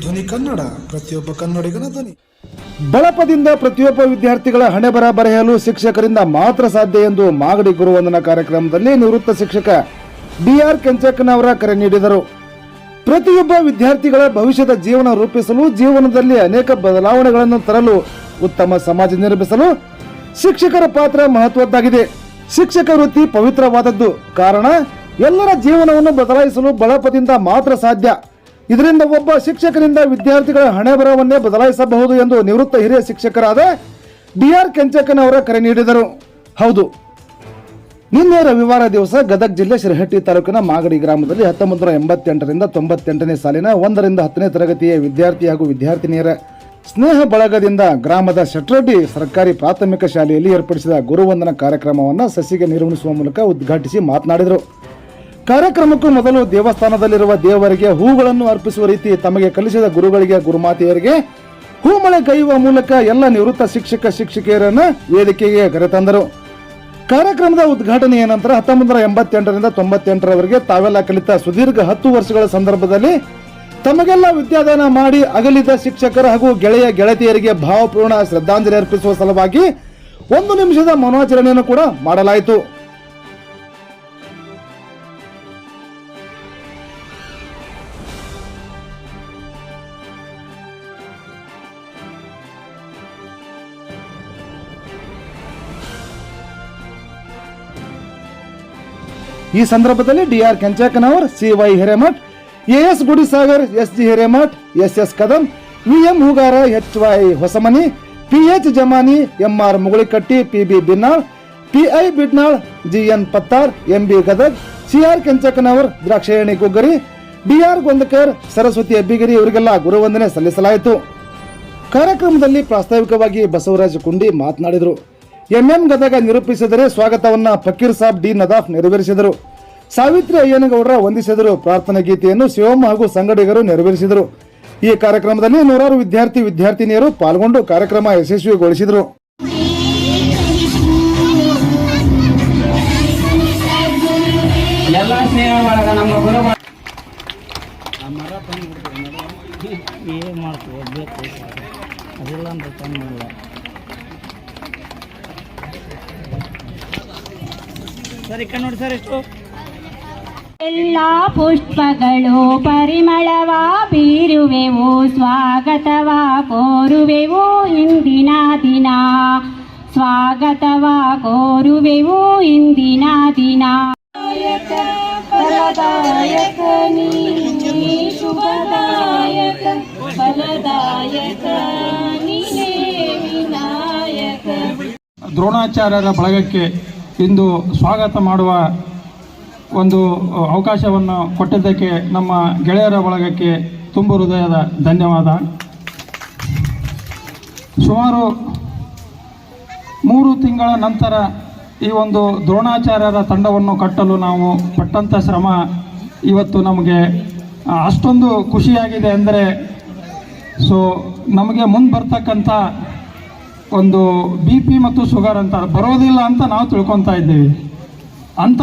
ಧ್ವನಿ ಕನ್ನಡ, ಪ್ರತಿಯೊಬ್ಬ ಕನ್ನಡಿಗನ ಧ್ವನಿ. ಬಳಪದಿಂದ ಪ್ರತಿಯೊಬ್ಬ ವಿದ್ಯಾರ್ಥಿಗಳ ಹಣೆ ಬರ ಬರೆಯಲು ಶಿಕ್ಷಕರಿಂದ ಮಾತ್ರ ಸಾಧ್ಯ ಎಂದು ಮಾಗಡಿ ಗುರುವಂದನ ಕಾರ್ಯಕ್ರಮದಲ್ಲಿ ನಿವೃತ್ತ ಶಿಕ್ಷಕ ಬಿಆರ್ ಕೆಂಚಕ್ಕನವರ ಕರೆ ನೀಡಿದರು. ಪ್ರತಿಯೊಬ್ಬ ವಿದ್ಯಾರ್ಥಿಗಳ ಭವಿಷ್ಯದ ಜೀವನ ರೂಪಿಸಲು ಜೀವನದಲ್ಲಿ ಅನೇಕ ಬದಲಾವಣೆಗಳನ್ನು ತರಲು ಉತ್ತಮ ಸಮಾಜ ನಿರ್ಮಿಸಲು ಶಿಕ್ಷಕರ ಪಾತ್ರ ಮಹತ್ವದ್ದಾಗಿದೆ. ಶಿಕ್ಷಕ ವೃತ್ತಿ ಪವಿತ್ರವಾದದ್ದು. ಕಾರಣ, ಎಲ್ಲರ ಜೀವನವನ್ನು ಬದಲಾಯಿಸಲು ಬಳಪದಿಂದ ಮಾತ್ರ ಸಾಧ್ಯ. ಇದರಿಂದ ಒಬ್ಬ ಶಿಕ್ಷಕರಿಂದ ವಿದ್ಯಾರ್ಥಿಗಳ ಹಣೆ ಬರವನ್ನೇ ಬದಲಾಯಿಸಬಹುದು ಎಂದು ನಿವೃತ್ತ ಹಿರಿಯ ಶಿಕ್ಷಕರಾದ ಡಿ ಆರ್ ಕೆಂಚಕನ್ ಅವರ ಕರೆ ನೀಡಿದರು. ಹೌದು. ನಿನ್ನೆ ರವಿವಾರ ದಿವಸ ಗದಗ ಜಿಲ್ಲೆ ಶಿರಹಟ್ಟಿ ತಾಲೂಕಿನ ಮಾಗಡಿ ಗ್ರಾಮದಲ್ಲಿ ಹತ್ತೊಂಬತ್ತು ಎಂಬತ್ತೆಂಟರಿಂದ ತೊಂಬತ್ತೆಂಟನೇ ಸಾಲಿನ ಒಂದರಿಂದ ಹತ್ತನೇ ತರಗತಿಯ ವಿದ್ಯಾರ್ಥಿ ಹಾಗೂ ವಿದ್ಯಾರ್ಥಿನಿಯರ ಸ್ನೇಹ ಬಳಗದಿಂದ ಗ್ರಾಮದ ಶಟ್ರಡ್ಡಿ ಸರ್ಕಾರಿ ಪ್ರಾಥಮಿಕ ಶಾಲೆಯಲ್ಲಿ ಏರ್ಪಡಿಸಿದ ಗುರುವಂದನ ಕಾರ್ಯಕ್ರಮವನ್ನು ಸಸಿಗೆ ನಿರ್ವಹಿಸುವ ಮೂಲಕ ಉದ್ಘಾಟಿಸಿ ಮಾತನಾಡಿದರು. ಕಾರ್ಯಕ್ರಮಕ್ಕೂ ಮೊದಲು ದೇವಸ್ಥಾನದಲ್ಲಿರುವ ದೇವರಿಗೆ ಹೂಗಳನ್ನು ಅರ್ಪಿಸುವ ರೀತಿ ತಮಗೆ ಕಲಿಸಿದ ಗುರುಗಳಿಗೆ ಗುರುಮಾತೆಯರಿಗೆ ಹೂಮಳೆ ಕೈಯುವ ಮೂಲಕ ಎಲ್ಲ ನಿವೃತ್ತ ಶಿಕ್ಷಕ ಶಿಕ್ಷಕಿಯರನ್ನು ವೇದಿಕೆಗೆ ಕರೆತಂದರು ಕಾರ್ಯಕ್ರಮದ ಉದ್ಘಾಟನೆಯ ನಂತರ ಹತ್ತೊಂಬತ್ತರ ಎಂಬತ್ತೆಂಟರಿಂದ ತೊಂಬತ್ತೆಂಟರವರೆಗೆ ತಾವೆಲ್ಲ ಕಲಿತ ಸುದೀರ್ಘ ಹತ್ತು ವರ್ಷಗಳ ಸಂದರ್ಭದಲ್ಲಿ ತಮಗೆಲ್ಲ ವಿದ್ಯಾದಾನ ಮಾಡಿ ಅಗಲಿದ ಶಿಕ್ಷಕರ ಹಾಗೂ ಗೆಳೆಯ ಗೆಳತಿಯರಿಗೆ ಭಾವಪೂರ್ಣ ಶ್ರದ್ಧಾಂಜಲಿ ಅರ್ಪಿಸುವ ಸಲುವಾಗಿ ಒಂದು ನಿಮಿಷದ ಮನೋಚರಣೆಯನ್ನು ಕೂಡ ಮಾಡಲಾಯಿತು. ಈ ಸಂದರ್ಭದಲ್ಲಿ DR Kenchakanavar C Y Hiremath, AS Gudisagar S G Hiremath S S Kadam, VM Hugara H Y Hosamani P H Jamani M MR Mugulikatti, PB Binnal, PI Bidnal GN Pattar, MB Gadag, CR Kenchakanavar, Drakshayani Guggari DR Gondakar, Saraswati Abbigiri ಇವರಿಗೆಲ್ಲ ಗುರುವಂದನೆ ಸಲ್ಲಿಸಲಾಯಿತು. ಕಾರ್ಯಕ್ರಮದಲ್ಲಿ ಪ್ರಾಸ್ತಾವಿಕವಾಗಿ ಬಸವರಾಜ ಕುಂಡಿ ಮಾತನಾಡಿದರು. MM Gadag ನಿರೂಪಿಸಿದರೆ ಸ್ವಾಗತವನ್ನ Fakir Sab D Nadaf ನೆರವೇರಿಸಿದರು. ಸಾವಿತ್ರಿ ಅಯ್ಯನಗೌಡರ ವಂದಿಸಿದರು ಪ್ರಾರ್ಥನಾ ಗೀತೆಯನ್ನು ಶಿವಮ್ಮ ಹಾಗೂ ಸಂಗಡಿಗರು ನೆರವೇರಿಸಿದರು. ಈ ಕಾರ್ಯಕ್ರಮದಲ್ಲಿ ನೂರಾರು ವಿದ್ಯಾರ್ಥಿ ವಿದ್ಯಾರ್ಥಿನಿಯರು ಪಾಲ್ಗೊಂಡು ಕಾರ್ಯಕ್ರಮ ಯಶಸ್ವಿಗೊಳಿಸಿದರು. ಎಲ್ಲ ಸ್ನೇಹ ಬಳಗ ನಮ್ಮ ಗುರು ಏನು ಮಾಡ್ತೀವಿ? ಬೇಕು ಅದಿಲ್ಲ ತಂದಿಲ್ಲ ಸರ್ ನೋಡಿ ಸರ್ ಎಷ್ಟು. ಎಲ್ಲ ಪುಷ್ಪಗಳು ಪರಿಮಳವ ಬೀರುವೆವು ಸ್ವಾಗತವ ಕೋರುವೆವು ಇಂದಿನ ದಿನ. ಸ್ವಾಗತವ ಕೋರುವೆವು ಇಂದಿನ ದಿನ. ಫಲದಾಯಕ ನೀ ಶುಭದಾಯಕ. ಫಲದಾಯಕ ನೀನೇ ವಿನಾಯಕ. ದ್ರೋಣಾಚಾರ್ಯರ ಬಳಗಕ್ಕೆ ಇಂದು ಸ್ವಾಗತ ಮಾಡುವ ಒಂದು ಅವಕಾಶವನ್ನು ಕೊಟ್ಟಿದ್ದಕ್ಕೆ ನಮ್ಮ ಗೆಳೆಯರ ಬಳಗಕ್ಕೆ ತುಂಬ ಹೃದಯದ ಧನ್ಯವಾದ. ಸುಮಾರು ಮೂರು ತಿಂಗಳ ನಂತರ ಈ ಒಂದು ದ್ರೋಣಾಚಾರ್ಯರ ತಂಡವನ್ನು ಕಟ್ಟಲು ನಾವು ಪಟ್ಟಂಥ ಶ್ರಮ ಇವತ್ತು ನಮಗೆ ಅಷ್ಟೊಂದು ಖುಷಿಯಾಗಿದೆ ಅಂದರೆ, ಸೊ, ನಮಗೆ ಮುಂದೆ ಬರ್ತಕ್ಕಂಥ ಒಂದು ಬಿ ಪಿ ಮತ್ತು ಶುಗರ್ ಅಂತ ಬರೋದಿಲ್ಲ ಅಂತ ನಾವು ತಿಳ್ಕೊತಾ ಇದ್ದೇವೆ. ಅಂಥ